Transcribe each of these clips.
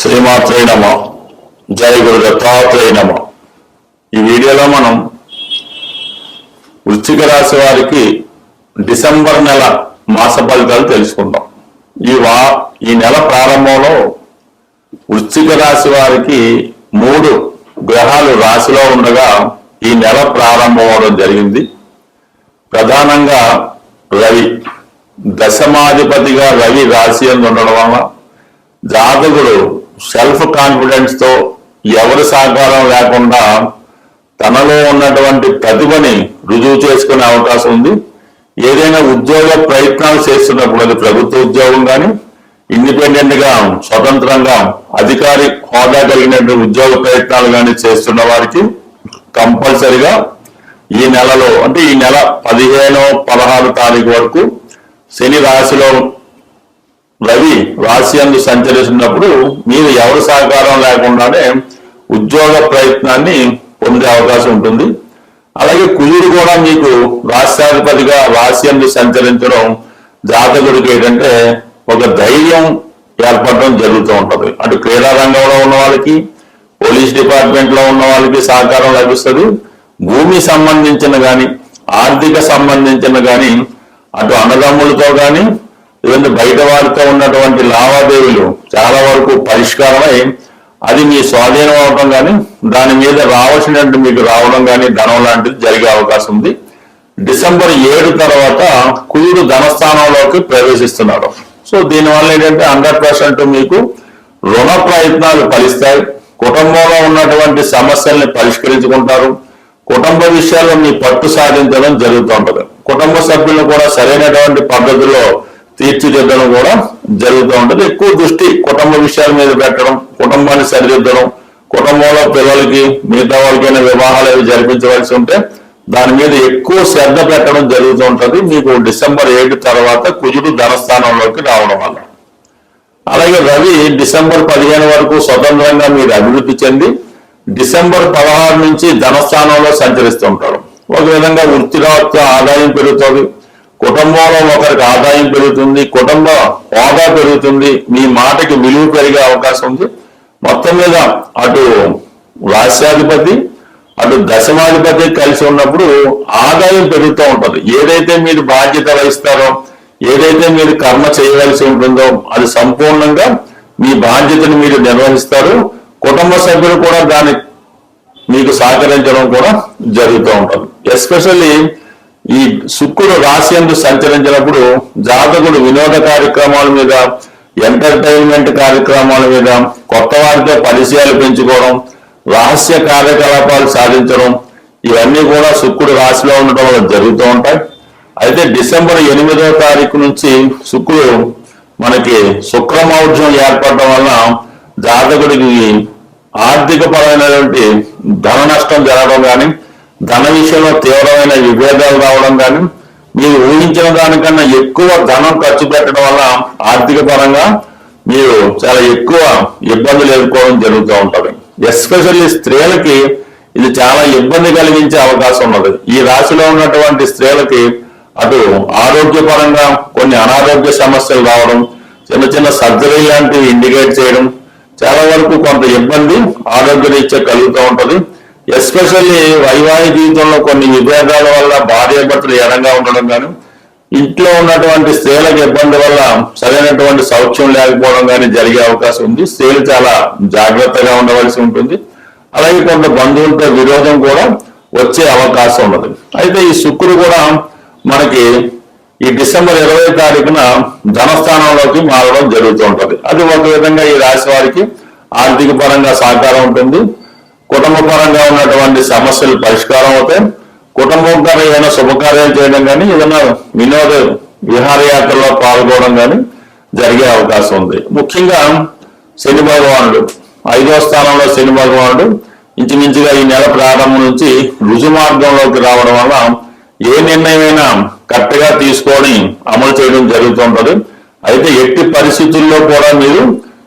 శ్రీమాత్రే నమ. జయ గురు దత్తాత్రేయ నమ. ఈ వీడియోలో మనం వృశ్చిక రాశి వారికి డిసెంబర్ నెల మాస ఫలితాలు తెలుసుకుందాం ఈ వా ఈ నెల ప్రారంభంలో వృశ్చిక రాశి వారికి మూడు గ్రహాలు రాశిలో ఉండగా ఈ నెల ప్రారంభం అవడం జరిగింది. ప్రధానంగా రవి దశమాధిపతిగా రవి రాశి అని ఉండడం వలన జాతకుడు సెల్ఫ్ కాన్ఫిడెన్స్తో ఎవరి సహకారం లేకుండా తనలో ఉన్నటువంటి ప్రతిభని రుజువు చేసుకునే అవకాశం ఉంది. ఏదైనా ఉద్యోగ ప్రయత్నాలు చేస్తున్నప్పుడు అది ప్రభుత్వ ఉద్యోగం కానీ ఇండిపెండెంట్గా స్వతంత్రంగా అధికారి హోదా కలిగినటువంటి ఉద్యోగ ప్రయత్నాలు కానీ చేస్తున్న వారికి కంపల్సరిగా ఈ నెలలో అంటే ఈ నెల పదిహేను పదహారు తారీఖు వరకు శని రాశిలో రవి రాశి సంచరిస్తున్నప్పుడు మీరు ఎవరి సహకారం లేకుండానే ఉద్యోగ ప్రయత్నాన్ని పొందే అవకాశం ఉంటుంది. అలాగే కుజుడు కూడా మీకు రాష్ట్రాధిపతిగా రాశి సంచరించడం జాతకుడికి ఏంటంటే ఒక ధైర్యం ఏర్పడడం జరుగుతూ ఉంటుంది. అటు క్రీడా రంగంలో ఉన్న వాళ్ళకి పోలీస్ డిపార్ట్మెంట్లో ఉన్న వాళ్ళకి సహకారం లభిస్తుంది. భూమి సంబంధించిన కానీ ఆర్థిక సంబంధించిన కానీ అటు అన్నదమ్ములతో కానీ లేదంటే బయట వారితో ఉన్నటువంటి లావాదేవీలు చాలా వరకు పరిష్కారమై అది మీ స్వాధీనం అవడం కానీ దాని మీద రావాల్సినట్టు మీకు రావడం కానీ ధనం లాంటిది జరిగే అవకాశం ఉంది. డిసెంబర్ ఏడు తర్వాత కుయుడు ధనస్థానంలోకి ప్రవేశిస్తున్నాడు. సో దీనివల్ల ఏంటంటే హండ్రెడ్ పర్సెంట్ మీకు రుణ ప్రయత్నాలు ఫలిస్తాయి. కుటుంబంలో ఉన్నటువంటి సమస్యల్ని పరిష్కరించుకుంటారు. కుటుంబ విషయాల్లో మీ పట్టు సాధించడం జరుగుతూ ఉంటుంది. కుటుంబ సభ్యులను కూడా సరైనటువంటి పద్ధతిలో తీర్చిదిద్దడం కూడా జరుగుతూ ఉంటుంది. ఎక్కువ దృష్టి కుటుంబ విషయాల మీద పెట్టడం కుటుంబాన్ని సరిదిద్దడం కుటుంబంలో పిల్లలకి మిగతా వాళ్ళకైనా వివాహాలు అవి జరిపించవలసి ఉంటే దాని మీద ఎక్కువ శ్రద్ధ పెట్టడం జరుగుతూ ఉంటుంది. మీకు డిసెంబర్ ఏడు తర్వాత కుజుడు ధనస్థానంలోకి రావడం వల్ల. అలాగే రవి డిసెంబర్ పదిహేను వరకు స్వతంత్రంగా మీరు అభివృద్ధి చెంది డిసెంబర్ పదహారు నుంచి ధనస్థానంలో సంచరిస్తుంటాడు. ఒక విధంగా వృత్తిరాత్వ ఆదాయం పెరుగుతుంది. కుటుంబంలో ఒకరికి ఆదాయం పెరుగుతుంది కుటుంబ హోదా పెరుగుతుంది మీ మాటకి విలువ పెరిగే అవకాశం ఉంది. మొత్తం మీద అటు రాష్ట్రాధిపతి అటు దశమాధిపతి కలిసి ఉన్నప్పుడు ఆదాయం పెరుగుతూ ఉంటుంది. ఏదైతే మీరు బాధ్యత వహిస్తారో ఏదైతే మీరు కర్మ చేయవలసి ఉంటుందో అది సంపూర్ణంగా మీ బాధ్యతను మీరు నిర్వహిస్తారు. కుటుంబ సభ్యులు కూడా దాని మీకు సహకరించడం కూడా జరుగుతూ ఉంటుంది. ఎస్పెషల్లీ ఈ శుక్రుడు రాశి ఎందు సంచరించినప్పుడు జాతకుడు వినోద కార్యక్రమాల మీద ఎంటర్టైన్మెంట్ కార్యక్రమాల మీద కొత్త వారితో పరిచయాలు పెంచుకోవడం రహస్య కార్యకలాపాలు సాధించడం ఇవన్నీ కూడా శుక్రుడు రాశిలో ఉండటం వల్ల జరుగుతూ ఉంటాయి. అయితే డిసెంబర్ ఎనిమిదవ తారీఖు నుంచి శుక్రుడు మనకి శుక్రమౌర్జం ఏర్పడటం వలన జాతకుడికి ఆర్థిక పరమైనటువంటి ధన నష్టం జరగడం కానీ ధన విషయంలో తీవ్రమైన విభేదాలు రావడం కానీ మీరు ఊహించిన దానికన్నా ఎక్కువ ధనం ఖర్చు పెట్టడం వల్ల ఆర్థిక పరంగా మీరు చాలా ఎక్కువ ఇబ్బందులు ఎదుర్కోవడం జరుగుతూ ఉంటుంది. ఎస్పెషల్లీ స్త్రీలకి ఇది చాలా ఇబ్బంది కలిగించే అవకాశం ఉన్నది. ఈ రాశిలో ఉన్నటువంటి స్త్రీలకి అటు ఆరోగ్యపరంగా కొన్ని అనారోగ్య సమస్యలు రావడం చిన్న చిన్న సర్జరీ లాంటివి ఇండికేట్ చేయడం చాలా వరకు కొంత ఇబ్బంది ఆరోగ్య రీత్యా కలుగుతూ ఉంటుంది. ఎస్పెషల్లీ వైవాహిక జీవితంలో కొన్ని విభేదాల వల్ల భార్యాభర్తలు ఎడంగా ఉండడం కానీ ఇంట్లో ఉన్నటువంటి స్త్రీలకు ఇబ్బంది వల్ల సరైనటువంటి సౌఖ్యం లేకపోవడం కానీ జరిగే అవకాశం ఉంది. స్త్రీలు చాలా జాగ్రత్తగా ఉండవలసి ఉంటుంది. అలాగే కొంత బంధువులతో విరోధం కూడా వచ్చే అవకాశం ఉన్నది. అయితే ఈ శుక్రుడు కూడా మనకి ఈ డిసెంబర్ ఇరవై తారీఖున ధనస్థానంలోకి మారడం జరుగుతూ ఉంటది. అది ఒక విధంగా ఈ రాశి వారికి ఆర్థిక పరంగా సహకారం ఉంటుంది. కుటుంబపరంగా ఉన్నటువంటి సమస్యలు పరిష్కారం అవుతాయి. కుటుంబం ఏదైనా శుభకార్యాలు చేయడం కానీ ఏదైనా వినోద విహారయాత్రలో పాల్గొనడం కానీ జరిగే అవకాశం ఉంది. ముఖ్యంగా శని భగవానుడు ఐదో స్థానంలో శని భగవానుడు ఇంచుమించుగా ఈ నెల ప్రారంభం నుంచి రుజు మార్గంలోకి రావడం వల్ల ఏ నిర్ణయమైనా కరెక్ట్గా తీసుకొని అమలు చేయడం జరుగుతుంటది. అయితే ఎట్టి పరిస్థితుల్లో కూడా మీరు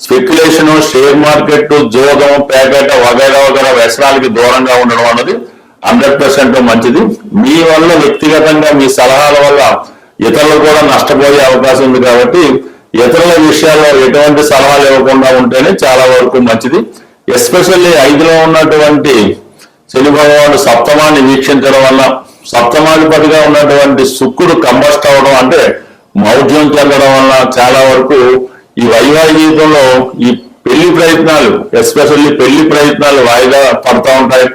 స్పెక్యులేషన్ షేర్ మార్కెట్ జోగం ప్యాకెట్ వగైరా వగైరా వ్యసనాలకి దూరంగా ఉండడం అన్నది హండ్రెడ్ పర్సెంట్ మంచిది. మీ వల్ల వ్యక్తిగతంగా మీ సలహాల వల్ల ఇతరులు కూడా నష్టపోయే అవకాశం ఉంది కాబట్టి ఇతరుల విషయాల్లో ఎటువంటి సలహాలు ఇవ్వకుండా ఉంటేనే చాలా వరకు మంచిది. ఎస్పెషల్లీ ఐదులో ఉన్నటువంటి శని భగవానుడు సప్తమాన్ని వీక్షించడం వల్ల సప్తమాధిపతిగా ఉన్నటువంటి శుక్రుడు కంబస్ట్ అవ్వడం అంటే మౌఢ్యం చెందడం వల్ల చాలా వరకు ఈ వైవాహిక జీవితంలో ఈ పెళ్ళి ప్రయత్నాలు ఎస్పెషల్లీ పెళ్ళి ప్రయత్నాలు వాయిదా పడతా ఉంటాయి.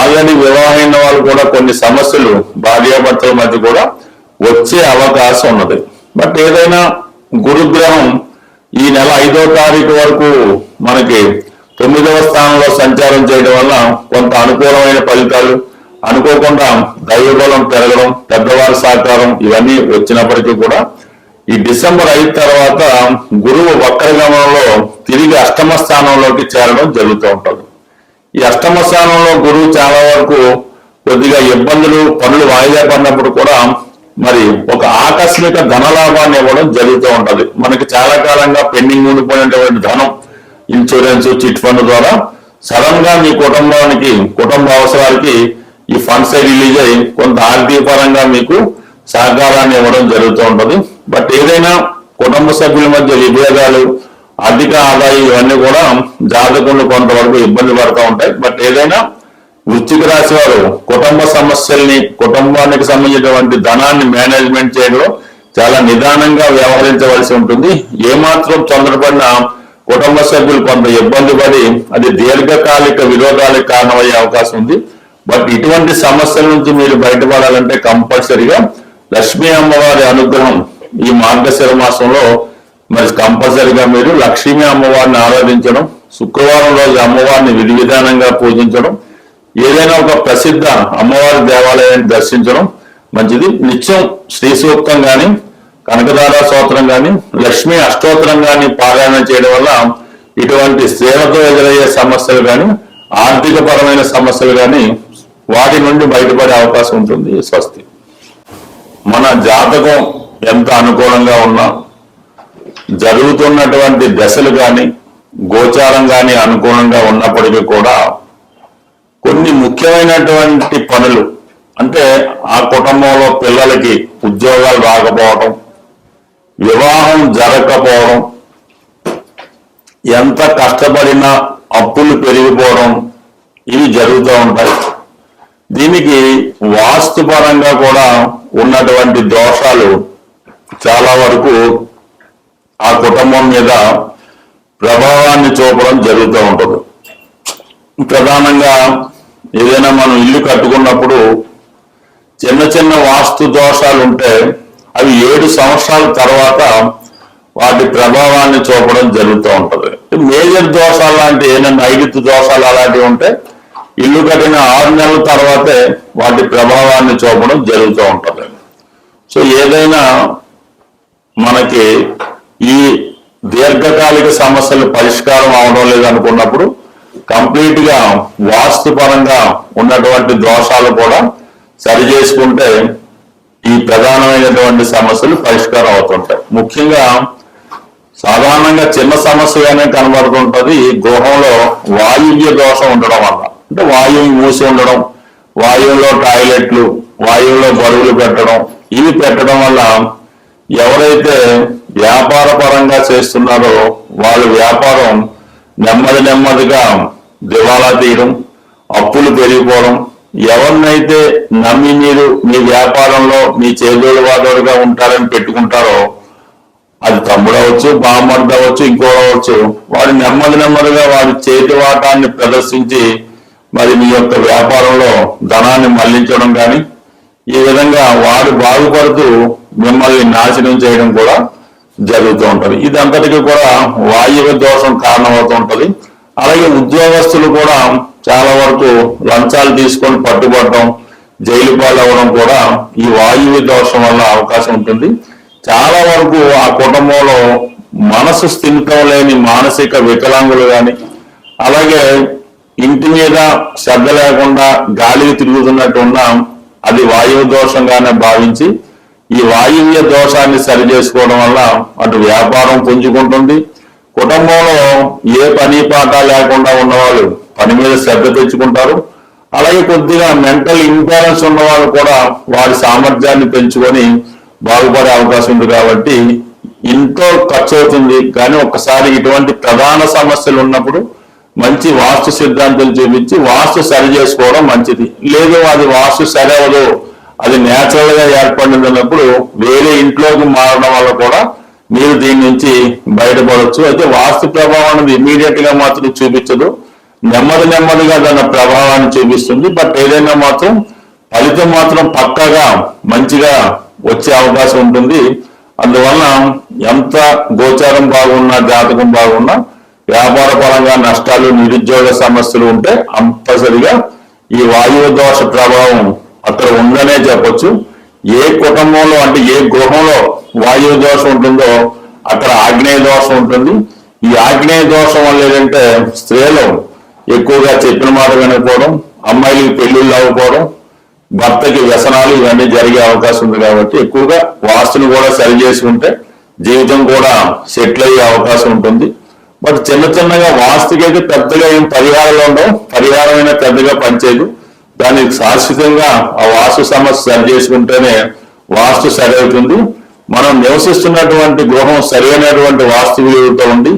ఆల్రెడీ వివాహమైన వాళ్ళు కూడా కొన్ని సమస్యలు భార్యాభర్తల మధ్య కూడా వచ్చే అవకాశం ఉన్నది. బట్ ఏదైనా గురుగ్రహం ఈ నెల ఐదో తారీఖు వరకు మనకి తొమ్మిదవ స్థానంలో సంచారం చేయడం వల్ల కొంత అనుకూలమైన ఫలితాలు అనుకోకుండా దైవబలం పెరగడం పెద్దవారి సహకారం ఇవన్నీ వచ్చినప్పటికీ కూడా ఈ డిసెంబర్ అయిన తర్వాత గురువు వక్రగమనంలో తిరిగి అష్టమ స్థానంలోకి చేరడం జరుగుతూ ఉంటుంది. ఈ అష్టమ స్థానంలో గురువు చాలా వరకు కొద్దిగా ఇబ్బందులు పనులు వాయిదా పడినప్పుడు కూడా మరి ఒక ఆకస్మిక ధనలాభాన్ని ఇవ్వడం జరుగుతూ ఉంటుంది. మనకి చాలా కాలంగా పెండింగ్ ఉండిపోయినటువంటి ధనం ఇన్సూరెన్స్ చిట్ ఫండ్ ద్వారా సడన్గా మీ కుటుంబానికి కుటుంబ అవసరాలకి ఈ ఫండ్స్ రిలీజ్ అయ్యి కొంత ఆర్థిక పరంగా మీకు సహకారాన్ని ఇవ్వడం జరుగుతూ ఉంటుంది. బట్ ఏదైనా కుటుంబ సభ్యుల మధ్య విభేదాలు ఆర్థిక ఆదాయం ఇవన్నీ కూడా జాతకంలో కొంతవరకు ఇబ్బంది పడుతూ ఉంటాయి. బట్ ఏదైనా వృశ్చిక రాశి వారు కుటుంబ సమస్యల్ని కుటుంబానికి సంబంధించినటువంటి ధనాన్ని మేనేజ్మెంట్ చేయడంలో చాలా నిదానంగా వ్యవహరించవలసి ఉంటుంది. ఏమాత్రం తొందరపడిన కుటుంబ సభ్యులు కొంత ఇబ్బంది పడి అది దీర్ఘకాలిక విరోధాలకు కారణమయ్యే అవకాశం ఉంది. బట్ ఇటువంటి సమస్యల నుంచి మీరు బయటపడాలంటే కంపల్సరిగా లక్ష్మీ అమ్మవారి అనుగ్రహం ఈ మార్గశిర మాసంలో మరి కంపల్సరిగా మీరు లక్ష్మీ అమ్మవారిని ఆరాధించడం శుక్రవారం రోజు అమ్మవారిని విధి విధానంగా పూజించడం ఏదైనా ఒక ప్రసిద్ధ అమ్మవారి దేవాలయాన్ని దర్శించడం మంచిది. నిత్యం శ్రీ సూక్తం కానీ కనకదార స్తోత్రం కానీ లక్ష్మీ అష్టోత్తరం కానీ పారాయణ చేయడం వల్ల ఇటువంటి స్త్రీలతో ఎదురయ్యే సమస్యలు కానీ ఆర్థిక పరమైన సమస్యలు కానీ వాటి నుండి బయటపడే అవకాశం ఉంటుంది. స్వస్తి. మన జాతకం ఎంత అనుకూలంగా ఉన్నా జరుగుతున్నటువంటి దశలు కానీ గోచారం కానీ అనుకూలంగా ఉన్నప్పటికీ కూడా కొన్ని ముఖ్యమైనటువంటి పనులు అంటే ఆ కుటుంబంలో పిల్లలకి ఉద్యోగాలు రాకపోవడం వివాహం జరగకపోవడం ఎంత కష్టపడినా అప్పులు పెరిగిపోవడం ఇవి జరుగుతూ ఉంటాయి. దీనికి వాస్తుపరంగా కూడా ఉన్నటువంటి దోషాలు చాలా వరకు ఆ కుటుంబం మీద ప్రభావాన్ని చూపడం జరుగుతూ ఉంటుంది. ప్రధానంగా ఏదైనా మనం ఇల్లు కట్టుకున్నప్పుడు చిన్న చిన్న వాస్తు దోషాలు ఉంటే అవి ఏడు సంవత్సరాల తర్వాత వాటి ప్రభావాన్ని చూపడం జరుగుతూ ఉంటుంది. మేజర్ దోషాలు లాంటి ఏదైనా నైరుతి దోషాలు అలాంటివి ఉంటే ఇల్లు కట్టిన ఆరు నెలల తర్వాతే వాటి ప్రభావాన్ని చూపడం జరుగుతూ ఉంటుంది. సో ఏదైనా మనకి ఈ దీర్ఘకాలిక సమస్యలు పరిష్కారం అవడం లేదనుకున్నప్పుడు కంప్లీట్గా వాస్తుపరంగా ఉన్నటువంటి దోషాలు కూడా సరి చేసుకుంటే ఈ ప్రధానమైనటువంటి సమస్యలు పరిష్కారం అవుతుంటాయి. ముఖ్యంగా సాధారణంగా చిన్న సమస్యగానే కనబడుతుంటది. గృహంలో వాయువ్య దోషం ఉండడం వల్ల. అంటే వాయువు మూసి ఉండడం వాయువులో టాయిలెట్లు వాయువులో బరువులు పెట్టడం ఇవి పెట్టడం వల్ల ఎవరైతే వ్యాపార పరంగా చేస్తున్నారో వాళ్ళ వ్యాపారం నెమ్మది నెమ్మదిగా దివాలా తీయడం అప్పులు పెరిగిపోవడం ఎవరినైతే నమ్మి మీరు మీ వ్యాపారంలో మీ చేదోడు వాదోడుగా ఉంటారని పెట్టుకుంటారో అది తమ్ముడవచ్చు బామ్మర్ది అవ్వచ్చు ఇంకో అవ్వచ్చు వాడు నెమ్మది నెమ్మదిగా వాడి చేతి వాటాన్ని ప్రదర్శించి మరి మీ యొక్క వ్యాపారంలో ధనాన్ని మళ్ళించడం కానీ ఈ విధంగా వాడు బాగుపడుతూ మిమ్మల్ని నాశనం చేయడం కూడా జరుగుతూ ఉంటుంది. ఇదంతటికీ కూడా వాయువ్య దోషం కారణమవుతూ ఉంటుంది. అలాగే ఉద్యోగస్తులు కూడా చాలా వరకు లంచాలు తీసుకొని పట్టుబడటం జైలు పాలవడం కూడా ఈ వాయువ్య దోషం వల్ల అవకాశం ఉంటుంది. చాలా వరకు ఆ కుటుంబంలో మనసు స్థిమితం లేని మానసిక వికలాంగులు కానీ అలాగే ఇంటి మీద శ్రద్ధ లేకుండా గాలికి తిరుగుతున్నట్టు ఉన్న అది వాయువు దోషంగానే భావించి ఈ వాయువ్య దోషాన్ని సరి చేసుకోవడం వల్ల అటు వ్యాపారం పుంజుకుంటుంది. కుటుంబంలో ఏ పని పాట లేకుండా ఉన్నవాళ్ళు పని మీద శ్రద్ధ తెచ్చుకుంటారు. అలాగే కొద్దిగా మెంటల్ ఇంబ్యాలెన్స్ ఉన్న వాళ్ళు కూడా వారి సామర్థ్యాన్ని పెంచుకొని బాగుపడే అవకాశం ఉంది కాబట్టి ఇంట్లో ఖర్చు అవుతుంది. కానీ ఒక్కసారి ఇటువంటి ప్రధాన సమస్యలు ఉన్నప్పుడు మంచి వాస్తు సిద్ధాంతం చూపించి వాస్తు సరి చేసుకోవడం మంచిది. లేదు అది వాస్తు సరి అవ్వదు. అది న్యాచురల్గా ఏర్పడినప్పుడు వేరే ఇంట్లోకి మారడం వల్ల కూడా మీరు దీని నుంచి బయటపడవచ్చు అయితే వాస్తు ప్రభావం అనేది ఇమీడియట్గా మాత్రం చూపించదు. నెమ్మది నెమ్మదిగా దాని ప్రభావాన్ని చూపిస్తుంది. బట్ ఏదైనా మాత్రం ఫలితం మాత్రం పక్కగా మంచిగా వచ్చే అవకాశం ఉంటుంది. అందువలన ఎంత గోచారం బాగున్నా జాతకం బాగున్నా వ్యాపార పరంగా నష్టాలు నిరుద్యోగ సమస్యలు ఉంటే కంపల్సరిగా ఈ వాయువు దోష ప్రభావం అక్కడ ఉందనే చెప్పొచ్చు. ఏ కుటుంబంలో అంటే ఏ గృహంలో వాయువు దోషం ఉంటుందో అక్కడ ఆగ్నేయ దోషం ఉంటుంది. ఈ ఆగ్నేయ దోషం వల్ల ఏంటంటే స్త్రీలు ఎక్కువగా చెప్పిన మాట వినకపోవడం అమ్మాయిలకి పెళ్ళిళ్ళు అవ్వకపోవడం భర్తకి వ్యసనాలు ఇవన్నీ జరిగే అవకాశం ఉంది కాబట్టి ఎక్కువగా వాస్తుని కూడా సరి చేసుకుంటే జీవితం కూడా సెటిల్ అయ్యే అవకాశం ఉంటుంది. బట్ చిన్న చిన్నగా వాస్తుకైతే అయితే పెద్దగా ఏం పరిహారాలు ఉండవు. పరిహారం అయినా పెద్దగా పనిచేయదు. దానికి శాశ్వతంగా ఆ వాస్తు సమస్య సరి చేసుకుంటేనే వాస్తు సరి అవుతుంది మనం నివసిస్తున్నటువంటి గృహం సరైనటువంటి వాస్తు విలువతో ఉండి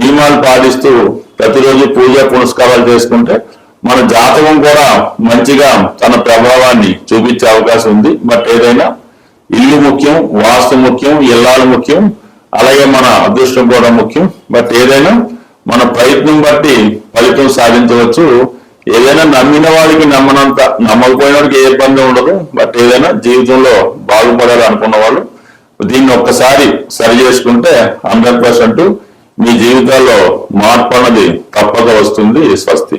నియమాలు పాటిస్తూ ప్రతిరోజు పూజ పునస్కారాలు చేసుకుంటే మన జాతకం కూడా మంచిగా తన ప్రభావాన్ని చూపించే అవకాశం ఉంది. బట్ ఏదైనా ఇల్లు ముఖ్యం వాస్తు ముఖ్యం ఇల్లాలు ముఖ్యం అలాగే మన అదృష్టం కూడా ముఖ్యం. బట్ ఏదైనా మన ప్రయత్నం బట్టి ఫలితం సాధించవచ్చు. ఏదైనా నమ్మిన వాడికి నమ్మనంత నమ్మకపోయిన వాడికి ఏ ఇబ్బంది ఉండదు. బట్ ఏదైనా జీవితంలో బాగుపడాలి అనుకున్న వాళ్ళు దీన్ని ఒక్కసారి సరి చేసుకుంటే హండ్రెడ్ పర్సెంట్ మీ జీవితాల్లో మార్పు అన్నది తప్పక వస్తుంది స్వస్తి.